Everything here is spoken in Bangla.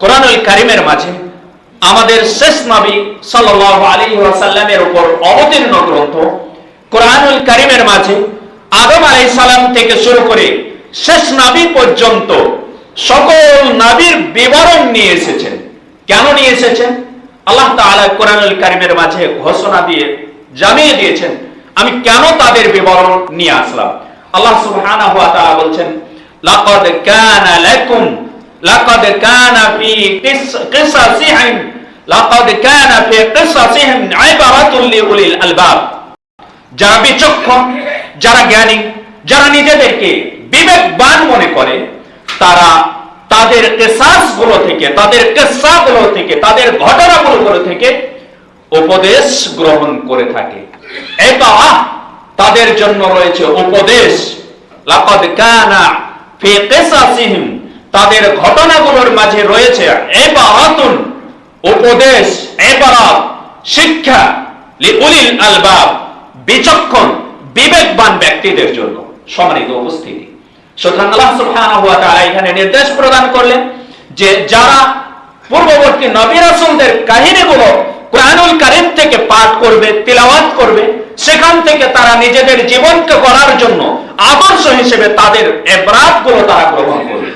কোরআনুল কারিমের মাঝে আমাদের শেষ নবী সাল্লাল্লাহু আলাইহি ওয়াসাল্লামের উপর অবতীর্ণ গ্রন্থ কোরআনুল কারিমের মাঝে আদম আলাইহিস সালাম থেকে শুরু করে শেষ নবী পর্যন্ত সকল নবীর বিবরণ নিয়ে এসেছেন। কেন নিয়ে এসেছেন? আল্লাহ তাআলা কোরআনুল কারিমের মাঝে ঘোষণা দিয়ে, জানিয়ে দিয়েছেন, আমি কেন তাদের বিবরণ নিয়ে আসলাম? আল্লাহ সুবহানাহু ওয়া তাআলা বলছেন, লাকাদ কানা লাকুম কানা ফি কিসাসিহিম লাকাদ কানা ফি কিসাসিহিম ইবারাতুল লিউলিল আলবাব যারা বিচক্ষণ, যারা জ্ঞানী, যারা নিজেদেরকে বিবেকবান মনে করে, তারা তাদের কেসাসগুলো থেকে, তাদের থেকে, তাদের ঘটনাগুলো থেকে উপদেশ গ্রহণ করে থাকে। এটা তাদের জন্য রয়েছে উপদেশ। লাকাদ কানা ফি তাদের ঘটনাগুলোর মাঝে রয়েছে ইবারাতুন উপদেশ, ইবারাত, শিক্ষা, লিউলিল আলবাব, বিচক্ষণ, বিবেকবান ব্যক্তিদের জন্য সম্মানিত উপস্থিতি। সুতরাং আল্লাহ সুবহানাহু ওয়া তাআলা এখানে নির্দেশ প্রদান করলেন যে যারা পূর্ববর্তী নবী রাসূলদের কাহিনীগুলো কোরআনুল কারীম থেকে পাঠ করবে, তিলাওয়াত করবে, সেখান থেকে তারা নিজেদের জীবনকে গড়ার জন্য আদর্শ হিসেবে তাদের এবরাতগুলো তারা গ্রহণ করবে।